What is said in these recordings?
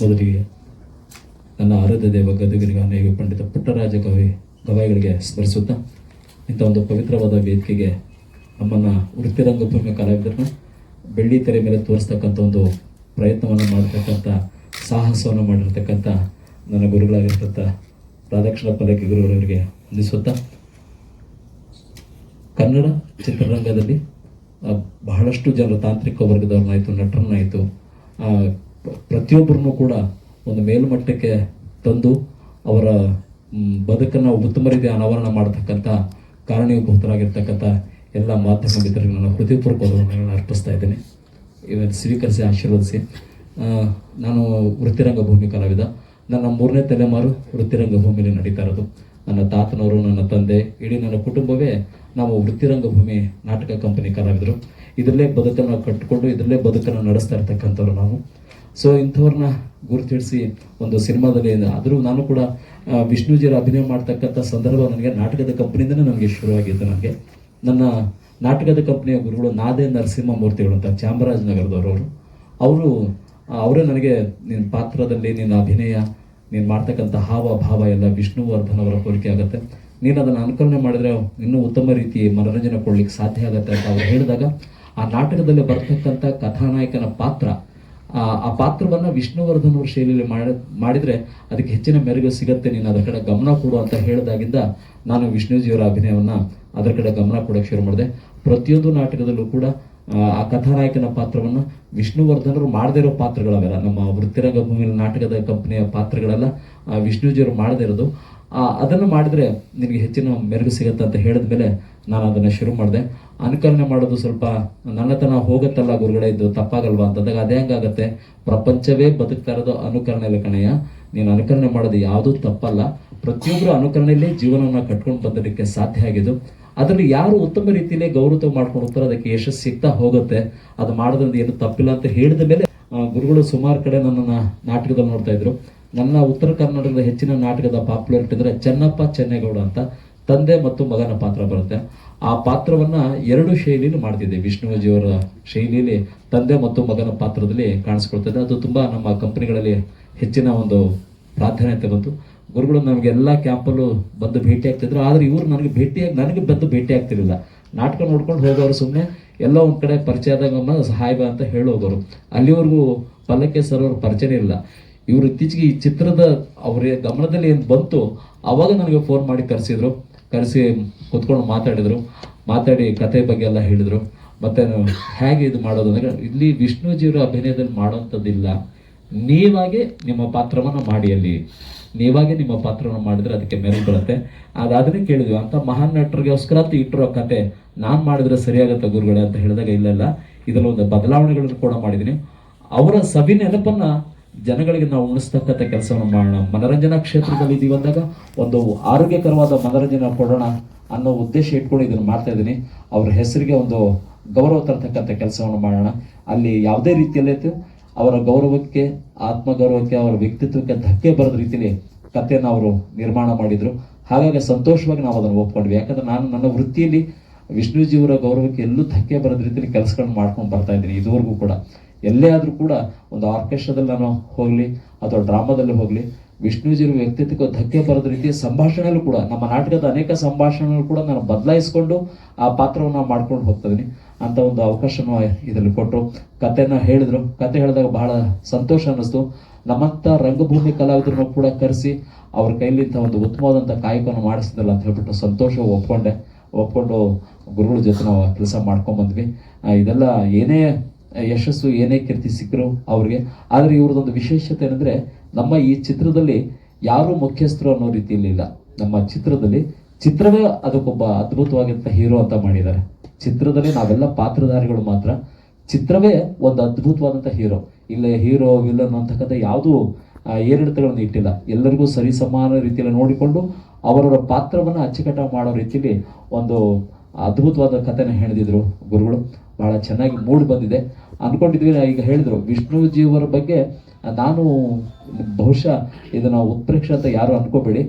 ಮೊದಲಿಗೆ ನನ್ನ ಆರಾಧ್ಯ ದೇವ ಗದಗರಿಗೆ ಅನೇಕ ಪಂಡಿತ ಪುಟ್ಟರಾಜ ಕವಿ ಗವಾಯಿಗಳಿಗೆ ಸ್ಮರಿಸುತ್ತಾ ಇಂಥ ಒಂದು ಪವಿತ್ರವಾದ ವೇದಿಕೆಗೆ ನಮ್ಮನ್ನು ವೃತ್ತಿರಂಗಭೂಮಿ ಕಲಾವಿದರನ್ನ ಬೆಳ್ಳಿ ತೆರೆ ಮೇಲೆ ತೋರಿಸ್ತಕ್ಕಂಥ ಒಂದು ಪ್ರಯತ್ನವನ್ನು ಮಾಡತಕ್ಕಂಥ ಸಾಹಸವನ್ನು ಮಾಡಿರ್ತಕ್ಕಂಥ ನನ್ನ ಗುರುಗಳಾಗಿರ್ತಕ್ಕಂಥ ರಾಧಾಕೃಷ್ಣ ಪಲ್ಲಕ್ಕಿ ಗುರುಗಳಿಗೆ ವಂದಿಸುತ್ತಾ. ಕನ್ನಡ ಚಿತ್ರರಂಗದಲ್ಲಿ ಬಹಳಷ್ಟು ಜನರು ತಾಂತ್ರಿಕ ವರ್ಗದವ್ರನ್ನಾಯಿತು, ನಟರನ್ನಾಯಿತು ಪ್ರತಿಯೊಬ್ಬರನ್ನು ಕೂಡ ಒಂದು ಮೇಲ್ಮಟ್ಟಕ್ಕೆ ತಂದು ಅವರ ಬದುಕನ್ನು ಉತ್ತಮ ರೀತಿ ಅನಾವರಣ ಮಾಡತಕ್ಕಂಥ ಕಾರಣೀಭೂತರಾಗಿರ್ತಕ್ಕಂಥ ಎಲ್ಲ ಮಾಧ್ಯಮ ಮಿತ್ರರಿಗೆ ನಾನು ಹೃದಯಪೂರ್ವಕ ಅರ್ಪಿಸ್ತಾ ಇದ್ದೇನೆ. ಇವತ್ತು ಸ್ವೀಕರಿಸಿ, ಆಶೀರ್ವದಿಸಿ. ನಾನು ವೃತ್ತಿರಂಗ ಭೂಮಿ ಕಲಾವಿದ. ನನ್ನ ಮೂರನೇ ತಲೆಮಾರು ವೃತ್ತಿರಂಗ ಭೂಮಿಯಲ್ಲಿ ನಡೀತಾ ಇರೋದು. ನನ್ನ ತಾತನವರು, ನನ್ನ ತಂದೆ, ಇಡೀ ನನ್ನ ಕುಟುಂಬವೇ ನಾವು ವೃತ್ತಿರಂಗ ಭೂಮಿ ನಾಟಕ ಕಂಪನಿ ಕಲಾವಿದರು. ಇದರಲ್ಲೇ ಬದುಕನ್ನು ಕಟ್ಟಿಕೊಂಡು ಇದರಲ್ಲೇ ಬದುಕನ್ನು ನಡೆಸ್ತಾ ಇರ್ತಕ್ಕಂಥವ್ರು ನಾವು. ಸೊ ಇಂಥವ್ರನ್ನ ಗುರುತಿಸಿ ಒಂದು ಸಿನಿಮಾದಲ್ಲಿ ಆದರೂ ನಾನು ಕೂಡ ವಿಷ್ಣುಜಿಯರ ಅಭಿನಯ ಮಾಡ್ತಕ್ಕಂಥ ಸಂದರ್ಭ ನನಗೆ ನಾಟಕದ ಕಂಪ್ನಿಯಿಂದನೇ ನನಗೆ ಶುರುವಾಗಿತ್ತು ನನಗೆ. ನನ್ನ ನಾಟಕದ ಕಂಪ್ನಿಯ ಗುರುಗಳು ನಾದೇ ನರಸಿಂಹಮೂರ್ತಿಗಳು ಅಂತ ಚಾಮರಾಜನಗರದವರು ಅವರು ಅವರು ಅವರೇ ನನಗೆ ನಿನ್ನ ಪಾತ್ರದಲ್ಲಿ ನಿನ್ನ ಅಭಿನಯ, ನೀನು ಮಾಡ್ತಕ್ಕಂಥ ಹಾವ, ಭಾವ ಎಲ್ಲ ವಿಷ್ಣುವರ್ಧನ್ ಅವರ ಕೋರಿಕೆ ಆಗುತ್ತೆ. ನೀನು ಅದನ್ನು ಅನುಕರಣೆ ಮಾಡಿದ್ರೆ ಇನ್ನೂ ಉತ್ತಮ ರೀತಿ ಮನೋರಂಜನೆ ಕೊಡ್ಲಿಕ್ಕೆ ಸಾಧ್ಯ ಆಗುತ್ತೆ ಅಂತ ಅವ್ರು ಹೇಳಿದಾಗ, ಆ ನಾಟಕದಲ್ಲಿ ಬರ್ತಕ್ಕಂಥ ಕಥಾನಾಯಕನ ಪಾತ್ರ ಆ ಪಾತ್ರವನ್ನು ವಿಷ್ಣುವರ್ಧನ್ ಅವ್ರ ಶೈಲಿಯಲ್ಲಿ ಮಾಡಿ ಮಾಡಿದ್ರೆ ಅದಕ್ಕೆ ಹೆಚ್ಚಿನ ಮೆರುಗು ಸಿಗತ್ತೆ ನೀನು ಅದರ ಕಡೆ ಗಮನ ಕೊಡು ಅಂತ ಹೇಳಿದಾಗಿಂದ ನಾನು ವಿಷ್ಣುಜಿಯವರ ಅಭಿನಯವನ್ನ ಅದರ ಕಡೆ ಗಮನ ಕೊಡೋಕೆ ಶುರು ಮಾಡಿದೆ. ಪ್ರತಿಯೊಂದು ನಾಟಕದಲ್ಲೂ ಕೂಡ ಆ, ಕಥಾನಾಯಕನ ಪಾತ್ರವನ್ನ ವಿಷ್ಣುವರ್ಧನರು ಮಾಡದೇ ಇರೋ ಪಾತ್ರಗಳವೆಲ್ಲ. ನಮ್ಮ ವೃತ್ತಿರಂಗ ಭೂಮಿಯ ನಾಟಕದ ಕಂಪನಿಯ ಪಾತ್ರಗಳೆಲ್ಲ ವಿಷ್ಣುಜಿಯವರು ಮಾಡದೇ ಇರೋದು. ಅದನ್ನು ಮಾಡಿದ್ರೆ ನಿನಗೆ ಹೆಚ್ಚಿನ ಮೆರುಗು ಸಿಗತ್ತೆ ಅಂತ ಹೇಳಿದ ಮೇಲೆ ನಾನು ಅದನ್ನು ಶುರು ಮಾಡಿದೆ. ಅನುಕರಣೆ ಮಾಡೋದು ಸ್ವಲ್ಪ ನನ್ನತನ ಹೋಗುತ್ತಲ್ಲ ಗುರುಗಳೇ, ಇದು ತಪ್ಪಾಗಲ್ವಾ? ಅಂತಂದಾಗ ಅದೇ ಹಂಗಾಗತ್ತೆ. ಪ್ರಪಂಚವೇ ಬದುಕ್ತಾ ಇರೋದು ಅನುಕರಣೆಯಲ್ಲಿ ಕಣಯ್ಯ. ನೀನು ಅನುಕರಣೆ ಮಾಡೋದು ಯಾವುದೂ ತಪ್ಪಲ್ಲ. ಪ್ರತಿಯೊಬ್ಬರು ಅನುಕರಣೆಯಲ್ಲೇ ಜೀವನವನ್ನು ಕಟ್ಕೊಂಡು ಬಂದೋದಕ್ಕೆ ಸಾಧ್ಯ ಆಗಿದ್ದು, ಅದರಲ್ಲಿ ಯಾರು ಉತ್ತಮ ರೀತಿಯಲ್ಲೇ ಗೌರವ ಮಾಡ್ಕೊಂಡು ಹೋಗ್ತಾರೋ ಅದಕ್ಕೆ ಯಶಸ್ಸು ಸಿಗ್ತಾ ಹೋಗುತ್ತೆ. ಅದು ಮಾಡೋದ್ರಿಂದ ಏನು ತಪ್ಪಿಲ್ಲ ಅಂತ ಹೇಳಿದ ಮೇಲೆ ಗುರುಗಳು ಸುಮಾರು ಕಡೆ ನನ್ನ ನಾಟಕದಲ್ಲಿ ನೋಡ್ತಾ ಇದ್ರು. ನನ್ನ ಉತ್ತರ ಕರ್ನಾಟಕದ ಹೆಚ್ಚಿನ ನಾಟಕದ ಪಾಪ್ಯುಲಾರಿಟಿ ಅಂದರೆ ಚೆನ್ನಪ್ಪ ಚೆನ್ನೇಗೌಡ ಅಂತ. ತಂದೆ ಮತ್ತು ಮಗನ ಪಾತ್ರ ಬರುತ್ತೆ. ಆ ಪಾತ್ರವನ್ನ ಎರಡು ಶೈಲಿಯಲ್ಲಿ ಮಾಡ್ತಿದ್ದೆ. ವಿಷ್ಣುವಜಿಯವರ ಶೈಲಿಯಲ್ಲಿ ತಂದೆ ಮತ್ತು ಮಗನ ಪಾತ್ರದಲ್ಲಿ ಕಾಣಿಸ್ಕೊಳ್ತದೆ. ಅದು ತುಂಬಾ ನಮ್ಮ ಕಂಪನಿಗಳಲ್ಲಿ ಹೆಚ್ಚಿನ ಒಂದು ಪ್ರಾಧಾನ್ಯತೆ ಬಂತು. ಗುರುಗಳು ನಮಗೆ ಎಲ್ಲ ಕ್ಯಾಂಪಲ್ಲೂ ಬಂದು ಭೇಟಿ ಆಗ್ತಿದ್ರು. ಆದ್ರೆ ಇವರು ನನಗೆ ಭೇಟಿಯಾಗಿ, ನನಗೆ ಬಂದು ಭೇಟಿ ಆಗ್ತಿರ್ಲಿಲ್ಲ. ನಾಟಕ ನೋಡ್ಕೊಂಡು ಹೋಗೋರು ಸುಮ್ಮನೆ ಎಲ್ಲ ಒಂದು ಕಡೆ ಪರಿಚಯ ಆದಾಗ ಸಹಾಯ ಅಂತ ಹೇಳೋಗೋರು ಅಲ್ಲಿವರೆಗೂ ಪಲ್ಲಕ್ಕೆ ಸರ್ ಅವ್ರ ಪರಿಚಯನೇ ಇಲ್ಲ. ಇವರು ಇತ್ತೀಚೆಗೆ ಈ ಚಿತ್ರದ ಅವರ ಗಮನದಲ್ಲಿ ಏನು ಬಂತು, ಅವಾಗ ನನಗೆ ಫೋನ್ ಮಾಡಿ ಕರೆಸಿದ್ರು. ಕರೆಸಿ ಕುತ್ಕೊಂಡು ಮಾತಾಡಿದ್ರು. ಮಾತಾಡಿ ಕತೆ ಬಗ್ಗೆ ಎಲ್ಲ ಹೇಳಿದ್ರು. ಮತ್ತೆ ಹೇಗೆ ಇದು ಮಾಡೋದು ಅಂದ್ರೆ, ಇಲ್ಲಿ ವಿಷ್ಣುಜಿಯವರ ಅಭಿನಯದಲ್ಲಿ ಮಾಡೋಂಥದ್ದಿಲ್ಲ ನೀವಾಗೆ ನಿಮ್ಮ ಪಾತ್ರವನ್ನು ಮಾಡಿ ಅಲ್ಲಿ. ನೀವಾಗೆ ನಿಮ್ಮ ಪಾತ್ರವನ್ನು ಮಾಡಿದ್ರೆ ಅದಕ್ಕೆ ಮೆರುಗು ಬರುತ್ತೆ. ಅದಾದ್ರೆ ಕೇಳಿದ್ವಿ, ಅಂತ ಮಹಾನ್ ನಟರಿಗೋಸ್ಕರ ಇಟ್ಟಿರೋ ಕತೆ ನಾನು ಮಾಡಿದ್ರೆ ಸರಿಯಾಗುತ್ತೆ ಗುರುಗಳೇ ಅಂತ ಹೇಳಿದಾಗ, ಇಲ್ಲ ಇಲ್ಲ. ಇದರಲ್ಲಿ ಒಂದು ಬದಲಾವಣೆಗಳನ್ನು ಕೂಡ ಮಾಡಿದ್ದೀನಿ. ಅವರ ಸವಿ ನೆನಪನ್ನ ಜನಗಳಿಗೆ ನಾವು ಉಣಿಸ್ತಕ್ಕಂಥ ಕೆಲಸವನ್ನು ಮಾಡೋಣ. ಮನರಂಜನಾ ಕ್ಷೇತ್ರದಲ್ಲಿ ಇದೀವಿ ಅಂದಾಗ ಒಂದು ಆರೋಗ್ಯಕರವಾದ ಮನರಂಜನೆ ಕೊಡೋಣ ಅನ್ನೋ ಉದ್ದೇಶ ಇಟ್ಕೊಂಡು ಇದನ್ನು ಮಾಡ್ತಾ ಇದ್ದೀನಿ. ಅವ್ರ ಹೆಸರಿಗೆ ಒಂದು ಗೌರವ ತರ್ತಕ್ಕಂಥ ಕೆಲಸವನ್ನು ಮಾಡೋಣ. ಅಲ್ಲಿ ಯಾವುದೇ ರೀತಿಯಲ್ಲಿ ಅವರ ಗೌರವಕ್ಕೆ, ಆತ್ಮಗೌರವಕ್ಕೆ, ಅವರ ವ್ಯಕ್ತಿತ್ವಕ್ಕೆ ಧಕ್ಕೆ ಬರೋದ ರೀತಿಯಲ್ಲಿ ಕಥೆಯನ್ನು ಅವರು ನಿರ್ಮಾಣ ಮಾಡಿದರು. ಹಾಗಾಗಿ ಸಂತೋಷವಾಗಿ ನಾವು ಅದನ್ನು ಒಪ್ಕೊಂಡ್ವಿ. ಯಾಕಂದ್ರೆ ನಾನು ನನ್ನ ವೃತ್ತಿಯಲ್ಲಿ ವಿಷ್ಣುಜಿಯವರ ಗೌರವಕ್ಕೆ ಎಲ್ಲೂ ಧಕ್ಕೆ ಬರೋದ ರೀತಿಯಲ್ಲಿ ಕೆಲಸಗಳನ್ನು ಮಾಡ್ಕೊಂಡು ಬರ್ತಾ ಇದ್ದೀನಿ ಇದುವರೆಗೂ ಕೂಡ. ಎಲ್ಲೇ ಆದರೂ ಕೂಡ ಒಂದು ಆರ್ಕೆಸ್ಟ್ರಾದಲ್ಲಿ ನಾನು ಹೋಗಲಿ ಅಥವಾ ಡ್ರಾಮಾದಲ್ಲಿ ಹೋಗಲಿ ವಿಷ್ಣುಜಿಯವರ ವ್ಯಕ್ತಿತ್ವಕ್ಕೆ ಧಕ್ಕೆ ಬರೋದ ರೀತಿಯ ಸಂಭಾಷಣೆಯಲ್ಲೂ ಕೂಡ, ನಮ್ಮ ನಾಟಕದ ಅನೇಕ ಸಂಭಾಷಣೆಗಳು ಕೂಡ ನಾನು ಬದಲಾಯಿಸಿಕೊಂಡು ಆ ಪಾತ್ರವನ್ನು ಮಾಡ್ಕೊಂಡು ಹೋಗ್ತಾ ಇದ್ದೀನಿ ಅಂತ ಒಂದು ಅವಕಾಶನ ಇದರಲ್ಲಿ ಕೊಟ್ಟರು. ಕಥೆನ ಹೇಳಿದ್ರು. ಕತೆ ಹೇಳಿದಾಗ ಬಹಳ ಸಂತೋಷ ಅನ್ನಿಸ್ತು. ನಮ್ಮಂಥ ರಂಗಭೂಮಿ ಕಲಾವಿದರನ್ನು ಕೂಡ ಕರೆಸಿ ಅವ್ರ ಕೈಲಿಂತ ಒಂದು ಉತ್ತಮವಾದಂಥ ಕಾಯಕವನ್ನು ಮಾಡಿಸಿದಲ್ಲ ಅಂತ ಹೇಳ್ಬಿಟ್ಟು ಸಂತೋಷ ಒಪ್ಕೊಂಡೆ. ಒಪ್ಕೊಂಡು ಗುರುಗಳ ಜೊತೆ ನಾವು ಕೆಲಸ ಮಾಡ್ಕೊಂಬಂದ್ವಿ. ಇದೆಲ್ಲ ಏನೇ ಯಶಸ್ಸು ಏನೇ ಕೀರ್ತಿ ಸಿಕ್ಕರು ಅವ್ರಿಗೆ. ಆದರೆ ಇವ್ರದ್ದೊಂದು ವಿಶೇಷತೆ ಏನಂದರೆ, ನಮ್ಮ ಈ ಚಿತ್ರದಲ್ಲಿ ಯಾರು ಮುಖ್ಯಸ್ಥರು ಅನ್ನೋ ರೀತಿಯಲ್ಲಿ ಇಲ್ಲ. ನಮ್ಮ ಚಿತ್ರದಲ್ಲಿ ಚಿತ್ರವೇ ಅದಕ್ಕೊಬ್ಬ ಅದ್ಭುತವಾಗಿಂತ ಹೀರೋ ಅಂತ ಮಾಡಿದ್ದಾರೆ. ಚಿತ್ರದಲ್ಲಿ ನಾವೆಲ್ಲ ಪಾತ್ರಧಾರಿಗಳು ಮಾತ್ರ. ಚಿತ್ರವೇ ಒಂದು ಅದ್ಭುತವಾದಂಥ ಹೀರೋ. ಇಲ್ಲ ಹೀರೋ, ವಿಲನ್ ಅಂತಕ್ಕಂಥ ಯಾವುದೂ ಏರಿಳಿತಗಳನ್ನು ಇಟ್ಟಿಲ್ಲ. ಎಲ್ಲರಿಗೂ ಸರಿ ಸಮಾನ ರೀತಿಯಲ್ಲಿ ನೋಡಿಕೊಂಡು ಅವರವರ ಪಾತ್ರವನ್ನು ಅಚ್ಚುಕಟ್ಟಾಗಿ ಮಾಡೋ ರೀತಿಯಲ್ಲಿ ಒಂದು ಅದ್ಭುತವಾದ ಕಥೆನ ಹೇಳಿದ್ರು ಗುರುಗಳು. ಬಹಳ ಚೆನ್ನಾಗಿ ಮೂಡಿ ಬಂದಿದೆ. ಅನ್ಕೊಂಡಿದ್ವಿ ಈಗ ಹೇಳಿದ್ರು ವಿಷ್ಣುಜಿಯವರ ಬಗ್ಗೆ ನಾನು ಬಹುಶಃ ಇದನ್ನ ಉತ್ಪ್ರೇಕ್ಷೆ ಅಂತ ಯಾರು ಅನ್ಕೋಬೇಡಿ.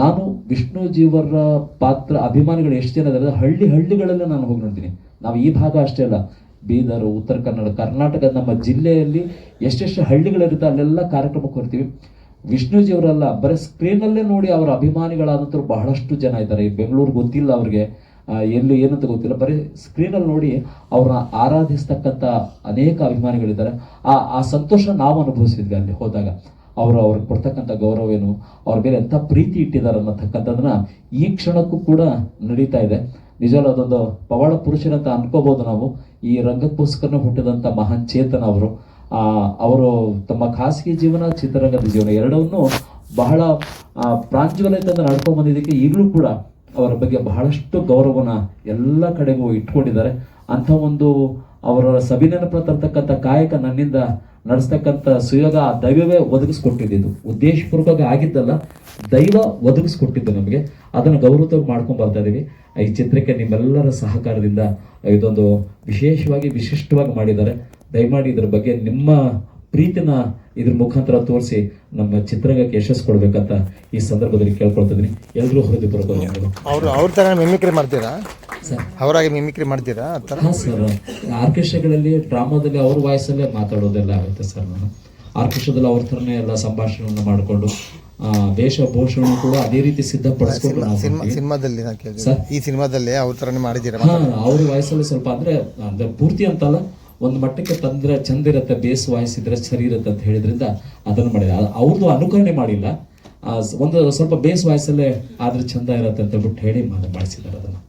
ನಾನು ವಿಷ್ಣುಜಿಯವರ ಪಾತ್ರ, ಅಭಿಮಾನಿಗಳು ಎಷ್ಟು ಜನ ಇದ್ದಾರೆ ಹಳ್ಳಿ ಹಳ್ಳಿಗಳಲ್ಲೇ ನಾನು ಹೋಗಿ ನೋಡ್ತೀನಿ. ನಾವು ಈ ಭಾಗ ಅಷ್ಟೇ ಅಲ್ಲ, ಬೀದರ್, ಉತ್ತರ ಕನ್ನಡ, ಕರ್ನಾಟಕ, ನಮ್ಮ ಜಿಲ್ಲೆಯಲ್ಲಿ ಎಷ್ಟೆಷ್ಟು ಹಳ್ಳಿಗಳಿರುತ್ತೆ, ಅಲ್ಲೆಲ್ಲ ಕಾರ್ಯಕ್ರಮಕ್ಕೆ ಹೋಗ್ತೀವಿ ವಿಷ್ಣುಜಿಯವರೆಲ್ಲ ಬರೀ ಸ್ಕ್ರೀನಲ್ಲೇ ನೋಡಿ ಅವರ ಅಭಿಮಾನಿಗಳಾದಂಥವ್ರು ಬಹಳಷ್ಟು ಜನ ಇದ್ದಾರೆ. ಬೆಂಗಳೂರು ಗೊತ್ತಿಲ್ಲ ಅವ್ರಿಗೆ. ಎಲ್ಲಿ ಏನಂತ ಗೊತ್ತಿಲ್ಲ. ಬರೀ ಸ್ಕ್ರೀನಲ್ಲಿ ನೋಡಿ ಅವ್ರನ್ನ ಆರಾಧಿಸ್ತಕ್ಕಂಥ ಅನೇಕ ಅಭಿಮಾನಿಗಳಿದ್ದಾರೆ. ಆ ಆ ಸಂತೋಷ ನಾವು ಅನುಭವಿಸಿದ್ವಿ ಅಲ್ಲಿ ಹೋದಾಗ. ಅವರು ಅವ್ರಿಗೆ ಕೊಡ್ತಕ್ಕಂಥ ಗೌರವ ಏನು? ಅವ್ರ ಮೇಲೆ ಎಂಥ ಪ್ರೀತಿ ಇಟ್ಟಿದ್ದಾರೆ ಅನ್ನತಕ್ಕಂಥದ್ದನ್ನ ಈ ಕ್ಷಣಕ್ಕೂ ಕೂಡ ನಡೀತಾ ಇದೆ. ನಿಜವಲ್ಲ ಅದೊಂದು ಪವಾಡ ಪುರುಷರಂತ ಅನ್ಕೋಬಹುದು ನಾವು. ಈ ರಂಗಕ್ಕೋಸ್ಕರ ಹುಟ್ಟಿದಂಥ ಮಹಾನ್ ಚೇತನ ಅವರು. ಆ, ಅವರು ತಮ್ಮ ಖಾಸಗಿ ಜೀವನ ಚಿತ್ರರಂಗದ ಜೀವನ ಎರಡನ್ನೂ ಬಹಳ ಪ್ರಾಂಜಲತೆಯಿಂದ ನಡ್ಕೊಂಡ್ ಬಂದಿದ್ದಕ್ಕೆ ಈಗಲೂ ಕೂಡ ಅವರ ಬಗ್ಗೆ ಬಹಳಷ್ಟು ಗೌರವನ ಎಲ್ಲ ಕಡೆಗೂ ಇಟ್ಕೊಂಡಿದ್ದಾರೆ. ಅಂಥ ಒಂದು ಅವರ ಸವಿನೆನಪ ತರ್ತಕ್ಕಂಥ ಕಾಯಕ ನನ್ನಿಂದ ನಡೆಸ್ತಕ್ಕಂಥ ಸುಯೋಗ ಆ ದೈವವೇ ಒದಗಿಸ್ಕೊಟ್ಟಿದ್ದು. ಉದ್ದೇಶಪೂರ್ವಕ ಆಗಿದ್ದಲ್ಲ, ದೈವ ಒದಗಿಸ್ಕೊಟ್ಟಿದ್ದು ನಮಗೆ. ಅದನ್ನು ಗೌರವವಾಗಿ ಮಾಡ್ಕೊಂಡು ಬರ್ತಾ ಇದೀವಿ. ಈ ಚಿತ್ರಕ್ಕೆ ನಿಮ್ಮೆಲ್ಲರ ಸಹಕಾರದಿಂದ ಇದೊಂದು ವಿಶೇಷವಾಗಿ ವಿಶಿಷ್ಟವಾಗಿ ಮಾಡಿದ್ದಾರೆ. ದಯಮಾಡಿ ಇದ್ರ ಬಗ್ಗೆ ನಿಮ್ಮ ಪ್ರೀತಿನ ಇದ್ರ ಮುಖಾಂತರ ತೋರಿಸಿ ನಮ್ಮ ಚಿತ್ರರಂಗಕ್ಕೆ ಯಶಸ್ಸು ಕೊಡ್ಬೇಕಂತ ಈ ಸಂದರ್ಭದಲ್ಲಿ ಕೇಳ್ಕೊಳ್ತಿದ್ರಿ ಎಲ್ಲರೂ ಧನ್ಯವಾದಗಳು. ಅವರು ಅವ್ರ ಥರ ಮಿಮಿಕ್ರಿ ಮಾಡ್ತೀರಾ? ಅವರಾಗಿ ಮಿಮಿಕ್ರಿ ಮಾಡ್ತೀರಾ? ಹಾಂ ಸರ್. ಆರ್ಕೆಸ್ಟ್ರಾಗಳಲ್ಲಿ ಡ್ರಾಮಾದಲ್ಲಿ ಅವ್ರ ವಾಯ್ಸಲ್ಲೇ ಮಾತಾಡೋದೆಲ್ಲ ಆಗುತ್ತೆ ಸರ್ ನಾನು. ಆರ್ಕೆಸ್ಟ್ರಾದಲ್ಲಿ ಅವ್ರ ಥರನೇ ಎಲ್ಲ ಸಂಭಾಷಣೆಯನ್ನು ಮಾಡಿಕೊಂಡು ವೇಷಭೂಷಣ ಕೂಡ ಅದೇ ರೀತಿ ಸಿದ್ಧಪಡಿಸ್ಕೊಂಡು. ಸಿನಿಮಾದಲ್ಲಿ? ಈ ಸಿನಿಮಾದಲ್ಲಿ ಅವ್ರ ಥರನೇ ಮಾಡಿದ್ದೀರಾ ಹಾ ಅವ್ರ ವಾಯ್ಸಲ್ಲಿ ಸ್ವಲ್ಪ ಅಂದ್ರೆ ಅಂದ್ರೆ ಪೂರ್ತಿ ಅಂತಲ್ಲ ಒಂದು ಮಟ್ಟಕ್ಕೆ ತಂದ್ರೆ ಚಂದ ಇರುತ್ತೆ ಬೇಸ್ ವಾಯ್ಸ್ ಇದ್ರೆ ಸರಿ ಇರುತ್ತೆ ಅಂತ ಹೇಳಿದ್ರಿಂದ ಅದನ್ನು ಮಾಡಿದೆ ಅವ್ರದ್ದು ಅನುಕರಣೆ ಮಾಡಿಲ್ಲ. ಒಂದು ಸ್ವಲ್ಪ ಬೇಸ್ ವಾಯ್ಸಲ್ಲೇ ಆದ್ರೆ ಚಂದ ಇರತ್ತೆ ಅಂತ ಬಿಟ್ಟು ಹೇಳಿ ಮಾಡಿಸಿದ್ದಾರೆ ಅದನ್ನು.